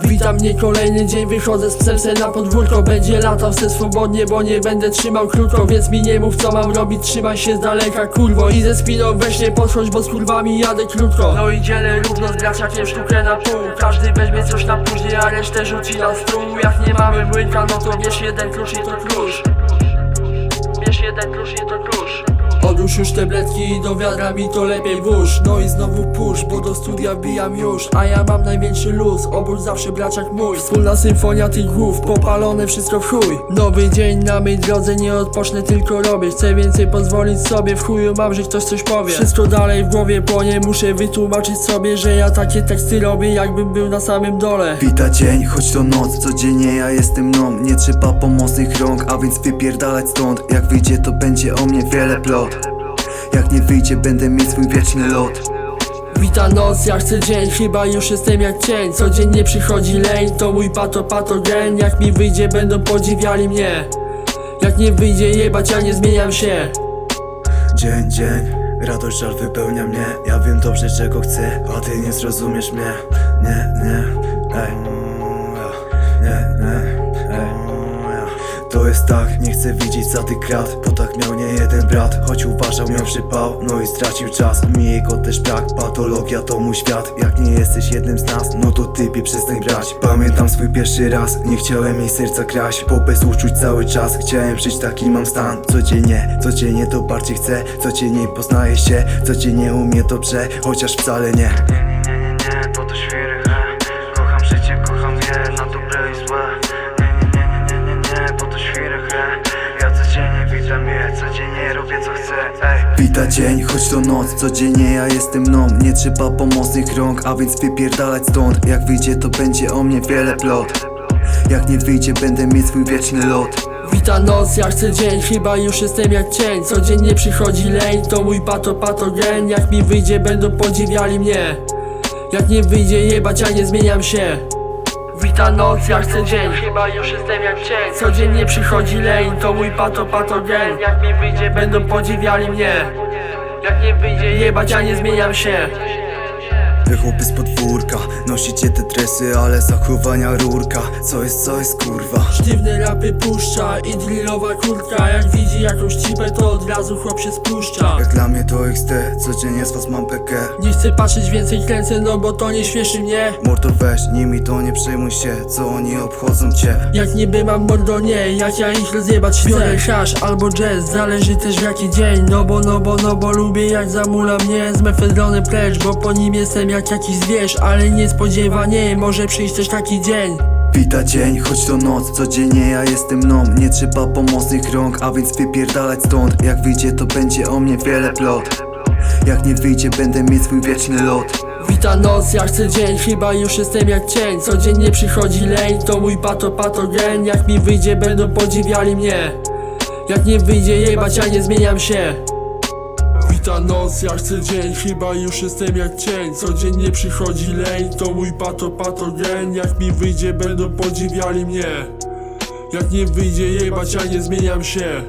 Witam mnie kolejny dzień, wychodzę z psem se na podwórko Będzie latał. Se swobodnie, bo nie będę trzymał krótko Więc mi nie mów co mam robić, trzymaj się z daleka kurwo I ze spiną weź nie podchodź, bo z kurwami jadę krótko. No i dzielę równo z graciakiem sztukę na pół. Każdy weźmie coś na później, a resztę rzuci na stół. Jak nie mamy młynka, no to bierz jeden klucz i to klucz. Jeden klucz i to klucz Już tabletki i do wiadra mi to lepiej włóż. No i znowu push, bo do studia bijam już. A ja mam największy luz, obóz zawsze braciak mój. Wspólna symfonia tych głów, popalone wszystko w chuj. Nowy dzień na mej drodze, nie odpocznę tylko robię Chcę więcej pozwolić sobie, w chuju mam, że ktoś coś powie. Wszystko dalej w głowie płonie, muszę wytłumaczyć sobie Że ja takie teksty robię, jakbym był na samym dole. Wita dzień, choć to noc, codziennie ja jestem mną Nie trzeba pomocnych rąk, a więc wypierdalać stąd. Jak wyjdzie to będzie o mnie wiele plot Jak nie wyjdzie będę mieć swój wieczny lot. Wita noc, ja chcę dzień, chyba już jestem jak cień. Codziennie przychodzi leń, to mój pato patogen Jak mi wyjdzie będą podziwiali mnie. Jak nie wyjdzie jebać, ja nie zmieniam się. Dzień, dzień, radość, żal wypełnia mnie. Ja wiem dobrze czego chcę, a ty nie zrozumiesz mnie. Nie, nie, ej tak, nie chcę widzieć za tych krat Bo tak miał nie jeden brat Choć uważał miał przypał, no i stracił czas Mi jego też brak, patologia to mój świat Jak nie jesteś jednym z nas, no to typie przestań brać Pamiętam swój pierwszy raz, nie chciałem jej serca kraść Bo bez uczuć cały czas, chciałem żyć taki mam stan Codziennie, codziennie to bardziej chcę Codziennie poznaję się, codziennie u mnie dobrze Chociaż wcale nie Nie, nie, nie, nie, bo to świry, Kocham życie, kocham je, na dobre i złe chcę, ej. Wita dzień, choć to noc, codziennie ja jestem mną. Nie trzeba pomocnych rąk, a więc wypierdalać stąd. Jak wyjdzie to będzie o mnie wiele plot. Jak nie wyjdzie będę mieć swój wieczny lot. Wita noc, ja chcę dzień, chyba już jestem jak cień. Codziennie przychodzi leń, to mój pato patogen Jak mi wyjdzie będą podziwiali mnie. Jak nie wyjdzie jebać, ja nie zmieniam się Wita noc, ja chcę dzień, chyba już jestem jak cień. Codziennie przychodzi leń, to mój pato patogen Jak mi wyjdzie będą podziwiali mnie. Jak nie wyjdzie jebać, ja nie zmieniam się Wy chłopy z podwórka, nosicie te dresy, ale zachowania rurka. Co jest, co jest kurwa? Sztywne rapy puszcza i drillowa kurtka. Jak widzi jakąś cipę, to od razu chłop się spuszcza. Jak dla mnie to XD, codziennie z was mam pekę Nie chcę patrzeć więcej kręcę, no bo to nie śmieszy mnie. Mordo weź, nimi to nie przejmuj się, co oni obchodzą cię? Jak niby mam mordo nie, jak ja ich rozjebać chcę? Biorę hash albo jazz, zależy też w jaki dzień. No bo, no bo, no bo lubię jak zamula mnie Z mefedronem precz, bo po nim jestem jak jakiś zwierz Ale niespodziewanie może przyjść też taki dzień. Wita dzień, choć to noc, codziennie ja jestem mną. Nie trzeba pomocnych rąk, a więc wypierdalać stąd. Jak wyjdzie to będzie o mnie wiele plot. Jak nie wyjdzie będę mieć swój wieczny lot. Wita noc, ja chcę dzień, chyba już jestem jak cień. Codziennie przychodzi leń, to mój pato patogen Jak mi wyjdzie będą podziwiali mnie. Jak nie wyjdzie jebać, ja nie zmieniam się Wita noc, ja chcę dzień, chyba już jestem jak cień. Codziennie przychodzi leń, to mój pato patogen Jak mi wyjdzie będą podziwiali mnie. Jak nie wyjdzie jebać, ja nie zmieniam się